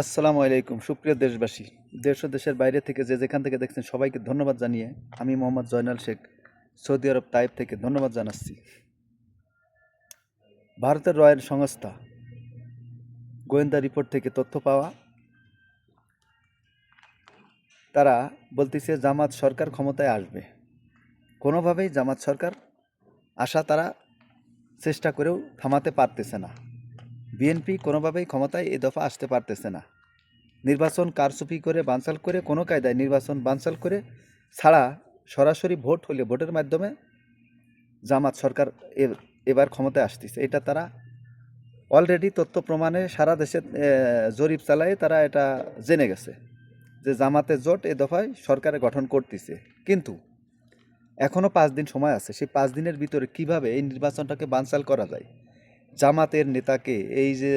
আসসালামু আলাইকুম, সুপ্রিয় দেশবাসী। দেশ দেশের বাইরে থেকে যে যেখান থেকে দেখছেন সবাইকে ধন্যবাদ জানিয়ে আমি Mohammad Joynal Sheikh, Saudi Arab Taif থেকে ধন্যবাদ জানাচ্ছি। ভারতের রয়ের সংস্থা, গোয়েন্দা রিপোর্ট থেকে তথ্য পাওয়া, তারা বলতেছে জামাত সরকার ক্ষমতায় আসবে। কোনোভাবেই জামাত সরকার আসা তারা চেষ্টা করেও থামাতে পারতেছে না। বিএনপি কোনোভাবেই ক্ষমতায় এ দফা আসতে পারতেছে না। নির্বাচন কারচুপি করে, বানচাল করে, কোনো কায়দায় নির্বাচন বানচাল করে ছাড়া সরাসরি ভোট হলে ভোটের মাধ্যমে জামাত সরকার এবার ক্ষমতায় আসতেছে। এটা তারা অলরেডি তথ্য প্রমাণে সারা দেশে জরিপ চালায় তারা এটা জেনে গেছে যে জামাতের জোট এ দফায় সরকারে গঠন করতেছে। কিন্তু এখনও পাঁচ দিন সময় আছে। সেই পাঁচ দিনের ভিতরে কীভাবে এই নির্বাচনটাকে বানচাল করা যায়? জামাতের নেতাকে এই যে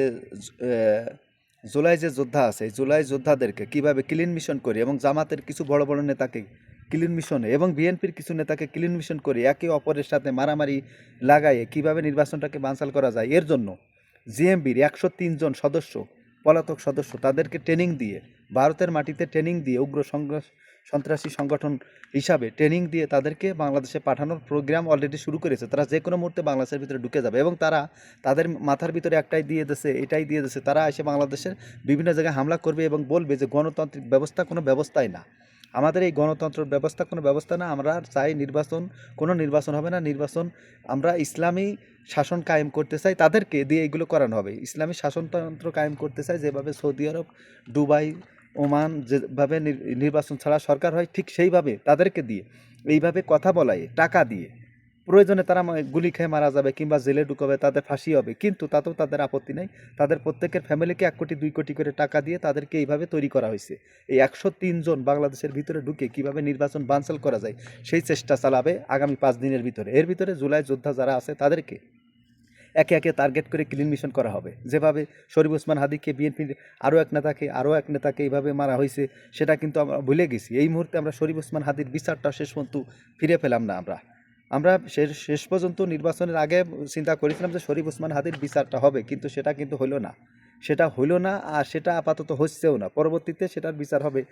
জুলাই যে যোদ্ধা আছে জুলাই যোদ্ধাদেরকে কীভাবে ক্লিন মিশন করে এবং জামাতের কিছু বড় বড় নেতাকে ক্লিন মিশনে এবং বিএনপির কিছু নেতাকে ক্লিন মিশন করে একে অপরের সাথে মারামারি লাগাইয়ে কীভাবে নির্বাচনটাকে বানচাল করা যায়, এর জন্য জিএমবির একশো জন সদস্য, পলাতক সদস্য তাদেরকে ট্রেনিং দিয়ে, ভারতের মাটিতে ট্রেনিং দিয়ে উগ্র সংঘর্ষ সন্ত্রাসী সংগঠন হিসাবে ট্রেনিং দিয়ে তাদেরকে বাংলাদেশে পাঠানোর প্রোগ্রাম অলরেডি শুরু করেছে। তারা যে কোনো মুহূর্তে বাংলাদেশের ভিতরে ঢুকে যাবে এবং তারা তাদের মাথার ভিতরে একটাই দিয়ে দিয়েছে, এটাই দিয়ে দিয়েছে। তারা এসে বাংলাদেশের বিভিন্ন জায়গায় হামলা করবে এবং বলবে যে গণতান্ত্রিক ব্যবস্থা কোনো ব্যবস্থাই না। আমাদের এই গণতন্ত্র ব্যবস্থা কোনো ব্যবস্থা না, আমরা চাই নির্বাচন, কোনো নির্বাচন হবে না, নির্বাচন আমরা ইসলামী শাসন কায়েম করতে চাই, তাদেরকে দিয়ে এগুলো করানো হবে। ইসলামী শাসনতন্ত্র কায়েম করতে চাই, যেভাবে সৌদি আরব, দুবাই ওমান যেভাবে নির- নির্বাচন ছাড়া সরকার হয়, ঠিক সেইভাবে তাদেরকে দিয়ে, এইভাবে কথা বলায়, টাকা দিয়ে। প্রয়োজনে তারা গুলি খেয়ে মারা যাবে কিংবা জেলে ঢুকাবে, তাদের ফাঁসি হবে। কিন্তু তাতেও তাদের আপত্তি নেই। তাদের প্রত্যেকের ফ্যামিলিকে এক কোটি, দুই কোটি করে টাকা দিয়ে তাদেরকে এইভাবে তৈরি করা হয়েছে। এই একশো জন বাংলাদেশের ভিতরে ঢুকে কীভাবে নির্বাচন বানচাল করা যায়, সেই চেষ্টা চালাবে আগামী পাঁচ দিনের ভিতরে। এর ভিতরে জুলাই যোদ্ধা যারা আছে, তাদেরকে একে একে টার্গেট করে ক্লিন মিশন করা হবে। যেভাবে শরীফ ওসমান হাদিকে, বিএনপির আরও এক নেতাকে, আরও এক নেতাকে এইভাবে মারা হয়েছে, সেটা কিন্তু আমরা ভুলে গেছি। এই মুহূর্তে আমরা শরীফ ওসমান হাদির বিচারটা শেষ পর্যন্ত ফিরে পেলাম না আমরা। আমরা শেষ শেষ পর্যন্ত নির্বাচনের আগে চিন্তা করেছিলাম যে শরীফ ওসমান হাদির বিচারটা হবে, কিন্তু সেটা কিন্তু হলো না। সেটা হইল না আর সেটা আপাতত হচ্ছেও না। পরবর্তীতে সেটার বিচার হবে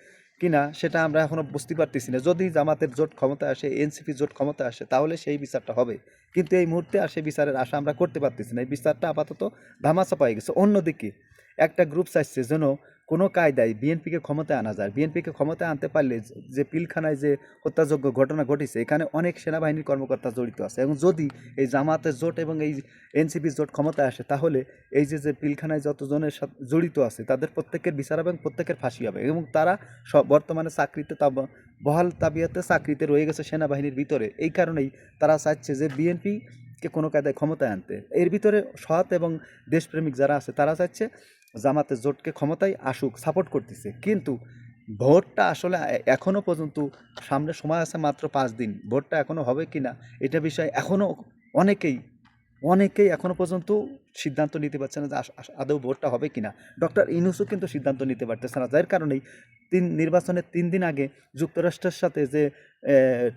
কি না সেটা আমরা এখনও বুঝতে পারতেছি না। যদি জামাতের জোট ক্ষমতা আসে এনসিপি জোট ক্ষমতা আসে, তাহলে সেই বিচারটা হবে। কিন্তু এই মুহূর্তে আর সেই বিচারের আশা আমরা করতে পারতেছি না। এই বিচারটা আপাতত ধামাচা পাই গেছে। অন্যদিকে একটা গ্রুপ চাইছে যেন কোনো কায়দায় বিএনপিকে ক্ষমতায় আনা যায়। বিএনপিকে ক্ষমতায় আনতে পারলে যে- পিলখানায় যে হত্যাযোগ্য ঘটনা ঘটেছে, এখানে অনেক সেনাবাহিনীর কর্মকর্তা জড়িত আছে। এবং যদি এই জামাতের জোট এবং এই এনসিপি জোট ক্ষমতায় আসে, তাহলে এই যে যে পিলখানায় যতজনের সাথে জড়িত আছে, তাদের প্রত্যেকের বিচার হবে এবং প্রত্যেকের ফাঁসি হবে। এবং তারা বর্তমানে চাকরিতে তা বহাল তাবিয়াতে চাকরিতে রয়ে গেছে সেনাবাহিনীর ভিতরে। এই কারণেই তারা চাচ্ছে যে, বিএনপিকে কোনো কায়দায় ক্ষমতায় আনতে। এর ভিতরে সৎ এবং দেশপ্রেমিক যারা আছে, তারা চাচ্ছে জামাতের জোটকে ক্ষমতায় আসুক সাপোর্ট করতেছে। কিন্তু ভোটটা আসলে এ- এখনও পর্যন্ত সামনে সময় আছে মাত্র পাঁচ দিন। ভোটটা এখনও হবে কি না, এটা বিষয়ে এখনও অনেকেই অনেকেই এখনও পর্যন্ত সিদ্ধান্ত নিতে পারছে না যে আদৌ ভোটটা হবে কিনা ডক্টর ইনুসও কিন্তু সিদ্ধান্ত নিতে পারতেছে না, যার কারণেই তিন, নির্বাচনের তিন দিন আগে যুক্তরাষ্ট্রের সাথে যে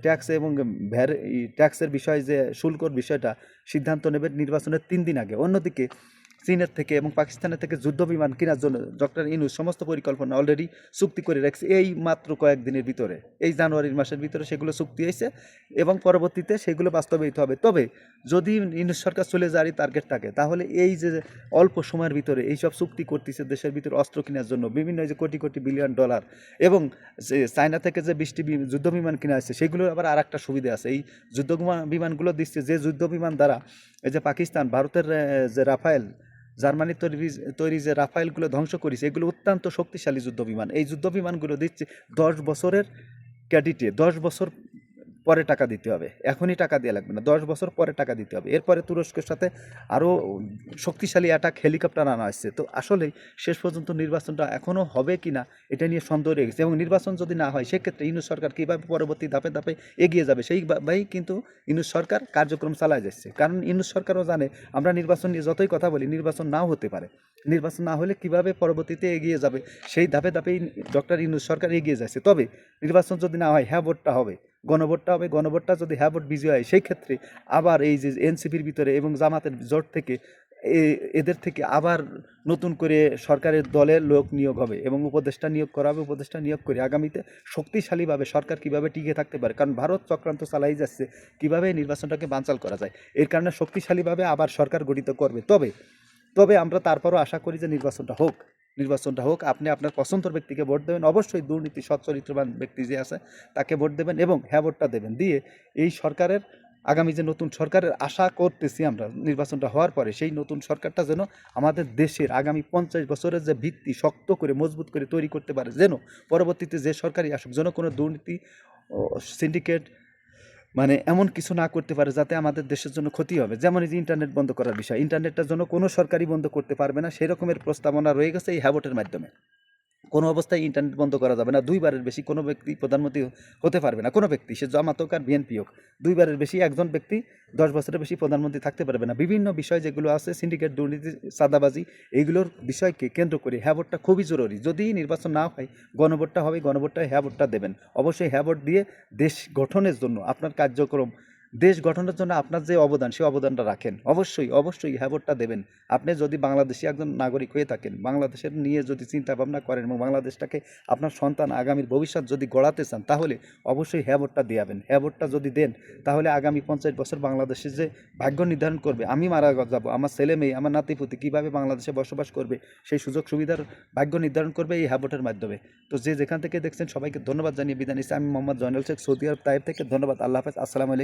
ট্যাক্স এবং ভ্যার ট্যাক্সের বিষয়ে যে শুল্কর বিষয়টা, সিদ্ধান্ত নেবে নির্বাচনের তিন দিন আগে। অন্যদিকে চীনের থেকে এবং পাকিস্তানের থেকে যুদ্ধ বিমান কেনার জন্য ডক্টর ইনুস সমস্ত পরিকল্পনা অলরেডি চুক্তি করে রাখছে এই মাত্র কয়েকদিনের ভিতরে। এই জানুয়ারির মাসের ভিতরে সেগুলো চুক্তি হয়েছে এবং পরবর্তীতে সেগুলো বাস্তবায়িত হবে। তবে যদি ইনুস সরকার চলে যাওয়ারই টার্গেট থাকে তাহলে এই যে অল্প সময়ের ভিতরে এইসব চুক্তি করতেছে দেশের ভিতরে অস্ত্র কেনার জন্য, বিভিন্ন যে কোটি কোটি বিলিয়ন ডলার এবং চায়না থেকে যে বৃষ্টি যুদ্ধ বিমান কেনা আসছে সেগুলোর আবার আর একটা সুবিধা আছে। এই যুদ্ধ বিমান- বিমানগুলো দিচ্ছে যে যুদ্ধ বিমান দ্বারা এই যে পাকিস্তান, ভারতের যে রাফায়েল জার্মানির তৈরি তৈরি যে রাফাইলগুলো ধ্বংস করেছে, এগুলো অত্যন্ত শক্তিশালী যুদ্ধ বিমান এই যুদ্ধ বিমানগুলো দিচ্ছে দশ বছরের ক্যাডিটে, দশ বছর পরে টাকা দিতে হবে। এখনই টাকা দেওয়া লাগবে না। দশ বছর পরে টাকা দিতে হবে। এরপরে তুরস্কের সাথে আরও শক্তিশালী অ্যাটাক হেলিকপ্টার আনা হয়েছে। তো আসলে শেষ পর্যন্ত নির্বাচনটা এখনও হবে কি না এটা নিয়ে সন্দেহ রয়ে গেছে। এবং নির্বাচন যদি না হয়, সেক্ষেত্রে ইউনুস সরকার কীভাবে পরবর্তী ধাপে ধাপে এগিয়ে যাবে সেইভাবেই কিন্তু ইউনুস সরকার কার্যক্রম চালায় যাচ্ছে। কারণ ইউনুস সরকারও জানে, আমরা নির্বাচন নিয়ে যতই কথা বলি, নির্বাচন নাও হতে পারে। নির্বাচন না হলে কীভাবে পরবর্তীতে এগিয়ে যাবে, সেই ধাপে ধাপেই ডক্টর ইউনুস সরকার এগিয়ে যাচ্ছে। তবে নির্বাচন যদি না হয় হ্যাঁ ভোটটা হবে। গণভোটটা হবে, গণভোটটা যদি হ্যাঁ ভোট বিজয় হয় সেই ক্ষেত্রে আবার এই যে এনসিপির ভিতরে এবং জামাতের জোট থেকে এদের থেকে আবার নতুন করে সরকারের দলের লোক নিয়োগ হবে এবং উপদেষ্টা নিয়োগ করা হবে। উপদেষ্টা নিয়োগ করে আগামীতে শক্তিশালীভাবে সরকার কীভাবে টিকে থাকতে পারে, কারণ ভারত চক্রান্ত চালাই যাচ্ছে, কীভাবে নির্বাচনটাকে বানচাল করা যায়, এর কারণে শক্তিশালীভাবে আবার সরকার গঠিত করবে। তবে তবে আমরা তারপরও আশা করি যে নির্বাচনটা হোক। নির্বাচনটা হোক, আপনি আপনার পছন্দের ব্যক্তিকে ভোট দেবেন। অবশ্যই দুর্নীতি সচ্চরিত্রবান ব্যক্তি যে আছে, তাকে ভোট দেবেন এবং হ্যাঁ ভোটটা দেবেন। দিয়ে এই সরকারের, আগামী যে নতুন সরকারের আশা করতেছি আমরা নির্বাচনটা হওয়ার পরে, সেই নতুন সরকারটা যেন আমাদের দেশের আগামী পঞ্চাশ বছরের যে ভিত্তি শক্ত করে, মজবুত করে তৈরি করতে পারে, যেন পরবর্তীতে যে সরকারই আসুক, যেন কোনো দুর্নীতি সিন্ডিকেট মানে এমন কিছু না করতে পারে যাতে আমাদের দেশের জন্য ক্ষতি হবে। যেমন এই যে ইন্টারনেট বন্ধ করার বিষয় ইন্টারনেটটার জন্য কোনো সরকারই বন্ধ করতে পারবে না সেরকমের প্রস্তাবনা রয়ে গেছে এই হ্যাবটের মাধ্যমে। কোনো অবস্থায় ইন্টারনেট বন্ধ করা যাবে না। দুইবারের বেশি কোনো ব্যক্তি প্রধানমন্ত্রী হতে পারবে না। কোনো ব্যক্তি, সে জামাত হোক আর বিএনপি হোক, দুইবারের বেশি একজন ব্যক্তি দশ বছরের বেশি প্রধানমন্ত্রী থাকতে পারবে না। বিভিন্ন বিষয় যেগুলো আছে সিন্ডিকেট দুর্নীতি সাদাবাজি এইগুলোর বিষয়কে কেন্দ্র করে হ্যাঁ ভোটটা খুবই জরুরি। যদি নির্বাচন না হয়, গণভোটটা হবে গণভোটটা হ্যাঁ ভোটটা দেবেন। অবশ্যই হ্যাঁ ভোট দিয়ে দেশ গঠনের জন্য আপনার কার্যক্রম দেশ গঠনের জন্য আপনার যে অবদান সেই অবদানটা রাখেন। অবশ্যই অবশ্যই হ্যাঁ ভোটটা দেবেন। আপনি যদি বাংলাদেশি একজন নাগরিক হয়ে থাকেন, বাংলাদেশের নিয়ে যদি চিন্তা ভাবনা করেন এবং বাংলাদেশটাকে আপনার সন্তান আগামীর ভবিষ্যৎ যদি গড়াতে চান, তাহলে অবশ্যই হ্যাঁ ভোটটা দেওয়াবেন হ্যাঁ ভোটটা যদি দেন, তাহলে আগামী পঞ্চাশ বছর বাংলাদেশে যে ভাগ্য নির্ধারণ করবে, আমি মারা যাব, আমার ছেলে মেয়ে, আমার নাতিপুতি কীভাবে বাংলাদেশে বসবাস করবে, সেই সুযোগ সুবিধার ভাগ্য নির্ধারণ করবে এই হ্যাঁ ভোটের মাধ্যমে। তো যে যেখান থেকে দেখছেন, সবাইকে ধন্যবাদ জানিয়ে বিদায় নিচ্ছি। আমি মোহাম্মদ জয়নুল শেখ, সৌদি আরব তাইব থেকে। ধন্যবাদ, আল্লাহ হাফেজ। আসসালামু